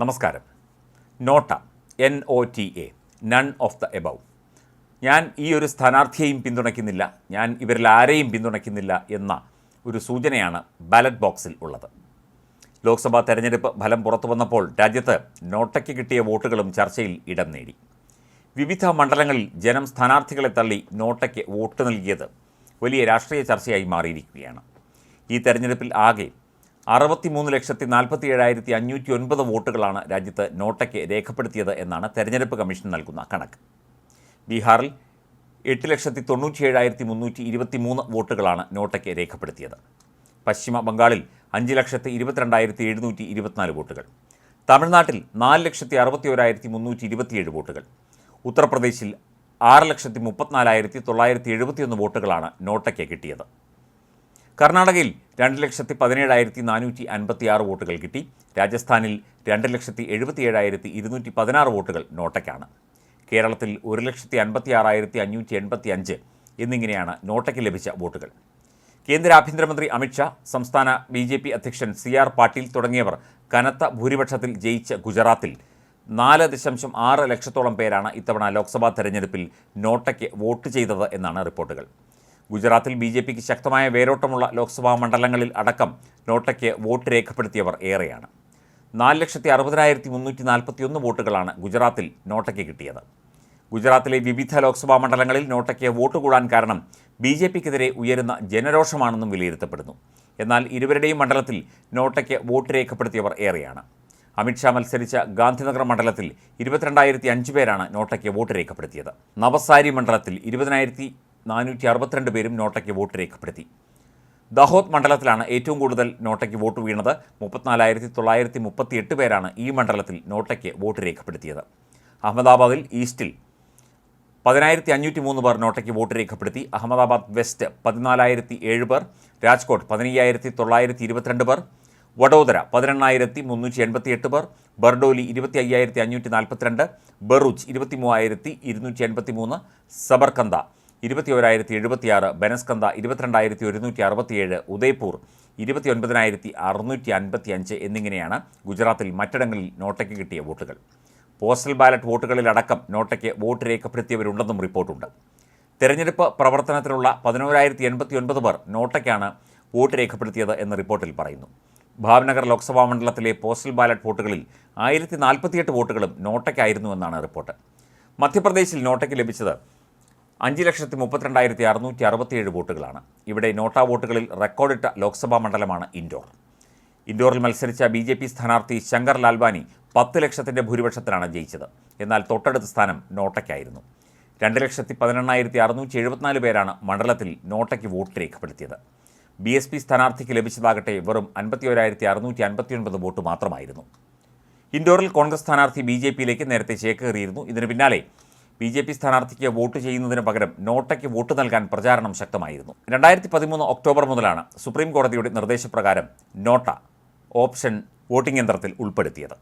നമസ്കാരം. NOTA N O T A none of the above ഞാൻ ഈ ഒരു സ്ഥാനാർത്ഥിയെയും പിന്തുണയ്ക്കുന്നില്ല ഞാൻ ഇവരിൽ ആരെയും പിന്തുണയ്ക്കുന്നില്ല എന്ന ഒരു സൂചനയാണ് ബാലറ്റ് ബോക്സിൽ ഉള്ളത്. ലോക്സഭാ തെരഞ്ഞെടുപ്പ് ഫലം പുറത്തു വന്നപ്പോൾ രാജ്യത്ത് നോട്ടയ്ക്ക് കിട്ടിയ വോട്ടുകളും ചർച്ചയിൽ ഇടം നേടി. വിവിധ മണ്ഡലങ്ങളിൽ ജനം സ്ഥാനാർത്ഥികളെ തള്ളി നോട്ടയ്ക്ക് വോട്ട് നൽകിയത് വലിയ രാഷ്ട്രീയ ചർച്ചയായി മാറിയിരിക്കുകയാണ്. ഈ തെരഞ്ഞെടുപ്പിൽ ആകെ അറുപത്തിമൂന്ന് ലക്ഷത്തി നാൽപ്പത്തി ഏഴായിരത്തി അഞ്ഞൂറ്റി ഒൻപത് വോട്ടുകളാണ് രാജ്യത്ത് നോട്ടയ്ക്ക് രേഖപ്പെടുത്തിയത് എന്നാണ് തെരഞ്ഞെടുപ്പ് കമ്മീഷൻ നൽകുന്ന കണക്ക്. ബീഹാറിൽ എട്ട് ലക്ഷത്തി തൊണ്ണൂറ്റി ഏഴായിരത്തി മുന്നൂറ്റി ഇരുപത്തി മൂന്ന് വോട്ടുകളാണ് നോട്ടയ്ക്ക് രേഖപ്പെടുത്തിയത്. പശ്ചിമ ബംഗാളിൽ അഞ്ച് ലക്ഷത്തി ഇരുപത്തിരണ്ടായിരത്തി എഴുന്നൂറ്റി ഇരുപത്തിനാല് വോട്ടുകൾ. തമിഴ്നാട്ടിൽ നാല് ലക്ഷത്തി അറുപത്തി ഒരായിരത്തി മുന്നൂറ്റി ഇരുപത്തിയേഴ് വോട്ടുകൾ. ഉത്തർപ്രദേശിൽ ആറ് ലക്ഷത്തി മുപ്പത്തിനാലായിരത്തി തൊള്ളായിരത്തി എഴുപത്തിയൊന്ന് വോട്ടുകളാണ് നോട്ടയ്ക്ക് കിട്ടിയത്. കർണാടകയിൽ രണ്ട് ലക്ഷത്തി പതിനേഴായിരത്തി നാനൂറ്റി അൻപത്തി ആറ് വോട്ടുകൾ കിട്ടി. രാജസ്ഥാനിൽ രണ്ട് ലക്ഷത്തി എഴുപത്തി ഏഴായിരത്തി ഇരുന്നൂറ്റി പതിനാറ് വോട്ടുകൾ നോട്ടയ്ക്കാണ്. കേരളത്തിൽ ഒരു ലക്ഷത്തി അൻപത്തി ആറായിരത്തി അഞ്ഞൂറ്റി എൺപത്തി അഞ്ച് എന്നിങ്ങനെയാണ് നോട്ടയ്ക്ക് ലഭിച്ച വോട്ടുകൾ. കേന്ദ്ര ആഭ്യന്തരമന്ത്രി അമിത്ഷാ സംസ്ഥാന ബി ജെ പി അധ്യക്ഷൻ സി ആർ പാട്ടീൽ തുടങ്ങിയവർ കനത്ത ഭൂരിപക്ഷത്തിൽ ജയിച്ച ഗുജറാത്തിൽ നാല് ദശാംശം ആറ് ലക്ഷത്തോളം പേരാണ് ഇത്തവണ ലോക്സഭാ തെരഞ്ഞെടുപ്പിൽ നോട്ടയ്ക്ക് വോട്ട് ചെയ്തത് എന്നാണ് റിപ്പോർട്ടുകൾ. ഗുജറാത്തിൽ ബി ജെ പിക്ക് ശക്തമായ വേരോട്ടമുള്ള ലോക്സഭാ മണ്ഡലങ്ങളിൽ അടക്കം നോട്ടയ്ക്ക് വോട്ട് രേഖപ്പെടുത്തിയവർ ഏറെയാണ്. നാല് ലക്ഷത്തി അറുപതിനായിരത്തി മുന്നൂറ്റി നാൽപ്പത്തി ഒന്ന് വോട്ടുകളാണ് ഗുജറാത്തിൽ നോട്ടയ്ക്ക് കിട്ടിയത്. ഗുജറാത്തിലെ വിവിധ ലോക്സഭാ മണ്ഡലങ്ങളിൽ നോട്ടയ്ക്ക് വോട്ട് കൂടാൻ കാരണം ബി ജെ പിക്കെതിരെ ഉയരുന്ന ജനരോഷമാണെന്നും വിലയിരുത്തപ്പെടുന്നു. എന്നാൽ ഇരുവരുടെയും മണ്ഡലത്തിൽ നോട്ടയ്ക്ക് വോട്ട് രേഖപ്പെടുത്തിയവർ ഏറെയാണ്. അമിത്ഷാ മത്സരിച്ച ഗാന്ധിനഗർ മണ്ഡലത്തിൽ ഇരുപത്തിരണ്ടായിരത്തി അഞ്ച് പേരാണ് നോട്ടയ്ക്ക് വോട്ട് രേഖപ്പെടുത്തിയത്. നവസാരി മണ്ഡലത്തിൽ ഇരുപതിനായിരത്തി നാനൂറ്റി അറുപത്തിരണ്ട് പേരും നോട്ടയ്ക്ക് വോട്ട് രേഖപ്പെടുത്തി. ദഹോത് മണ്ഡലത്തിലാണ് ഏറ്റവും കൂടുതൽ നോട്ടയ്ക്ക് വോട്ട് വീണത്. മുപ്പത്തിനാലായിരത്തി തൊള്ളായിരത്തി മുപ്പത്തി എട്ട് പേരാണ് ഈ മണ്ഡലത്തിൽ നോട്ടയ്ക്ക് വോട്ട് രേഖപ്പെടുത്തിയത്. അഹമ്മദാബാദിൽ ഈസ്റ്റിൽ പതിനായിരത്തി അഞ്ഞൂറ്റി മൂന്ന് പേർ നോട്ടയ്ക്ക് വോട്ട് രേഖപ്പെടുത്തി. അഹമ്മദാബാദ് വെസ്റ്റ് പതിനാലായിരത്തി ഏഴ് പേർ. രാജ്കോട്ട് പതിനയ്യായിരത്തി തൊള്ളായിരത്തി ഇരുപത്തിരണ്ട് പേർ. വഡോദര പതിനെണ്ണായിരത്തി മുന്നൂറ്റി എൺപത്തി എട്ട് പേർ. ബർഡോലി ഇരുപത്തി അയ്യായിരത്തി അഞ്ഞൂറ്റി നാൽപ്പത്തിരണ്ട് ബറൂച്ച് ഇരുപത്തി മൂവായിരത്തി ഇരുന്നൂറ്റി എൺപത്തി മൂന്ന് സബർകന്ത ഇരുപത്തി ഒരായിരത്തി എഴുപത്തിയാറ് ബനസ്കന്ത ഇരുപത്തിരണ്ടായിരത്തി ഒരുന്നൂറ്റി അറുപത്തിയേഴ് ഉദയ്പൂർ ഇരുപത്തി ഒൻപതിനായിരത്തി അറുന്നൂറ്റി അൻപത്തി അഞ്ച് എന്നിങ്ങനെയാണ് ഗുജറാത്തിൽ മറ്റിടങ്ങളിൽ നോട്ടയ്ക്ക് കിട്ടിയ വോട്ടുകൾ. പോസ്റ്റൽ ബാലറ്റ് വോട്ടുകളിലടക്കം നോട്ടയ്ക്ക് വോട്ട് രേഖപ്പെടുത്തിയവരുണ്ടെന്നും റിപ്പോർട്ടുണ്ട്. തെരഞ്ഞെടുപ്പ് പ്രവർത്തനത്തിലുള്ള പതിനോരായിരത്തി എൺപത്തി ഒൻപത് പേർ നോട്ടയ്ക്കാണ് വോട്ട് രേഖപ്പെടുത്തിയത് എന്ന് റിപ്പോർട്ടിൽ പറയുന്നു. ഭാവ്നഗർ ലോക്സഭാ മണ്ഡലത്തിലെ പോസ്റ്റൽ ബാലറ്റ് വോട്ടുകളിൽ ആയിരത്തി നാൽപ്പത്തിയെട്ട് വോട്ടുകളും നോട്ടയ്ക്കായിരുന്നുവെന്നാണ് റിപ്പോർട്ട്. മധ്യപ്രദേശിൽ നോട്ടയ്ക്ക് ലഭിച്ചത് അഞ്ച് ലക്ഷത്തി മുപ്പത്തിരണ്ടായിരത്തി അറുന്നൂറ്റി അറുപത്തിയേഴ് വോട്ടുകളാണ്. ഇവിടെ നോട്ടാ വോട്ടുകളിൽ റെക്കോർഡിട്ട ലോക്സഭാ മണ്ഡലമാണ് ഇൻഡോർ. ഇൻഡോറിൽ മത്സരിച്ച ബി ജെ പി സ്ഥാനാർത്ഥി ശങ്കർ ലാൽവാനി പത്ത് ലക്ഷത്തിന്റെ ഭൂരിപക്ഷത്തിലാണ് ജയിച്ചത്. എന്നാൽ തൊട്ടടുത്ത സ്ഥാനം നോട്ടയ്ക്കായിരുന്നു. രണ്ട് ലക്ഷത്തി പതിനെണ്ണായിരത്തി അറുന്നൂറ്റി എഴുപത്തിനാല് പേരാണ് മണ്ഡലത്തിൽ നോട്ടയ്ക്ക് വോട്ട് രേഖപ്പെടുത്തിയത്. ബി എസ് പി സ്ഥാനാർത്ഥിക്ക് ലഭിച്ചതാകട്ടെ വെറും അൻപത്തി ഒരായിരത്തി അറുന്നൂറ്റി അൻപത്തിയൊൻപത് വോട്ട് മാത്രമായിരുന്നു. ഇൻഡോറിൽ കോൺഗ്രസ് സ്ഥാനാർത്ഥി ബി ജെ പിയിലേക്ക് നേരത്തെ ചേക്കേറിയിരുന്നു. ഇതിന് പിന്നാലെ ബി ജെ പി സ്ഥാനാർത്ഥിക്ക് വോട്ട് ചെയ്യുന്നതിന് പകരം നോട്ടയ്ക്ക് വോട്ട് നൽകാൻ പ്രചാരണം ശക്തമായിരുന്നു. രണ്ടായിരത്തി പതിമൂന്ന് ഒക്ടോബർ മുതലാണ് സുപ്രീം കോടതിയുടെ നിർദ്ദേശപ്രകാരം നോട്ട ഓപ്ഷൻ വോട്ടിംഗ് യന്ത്രത്തിൽ ഉൾപ്പെടുത്തിയത്.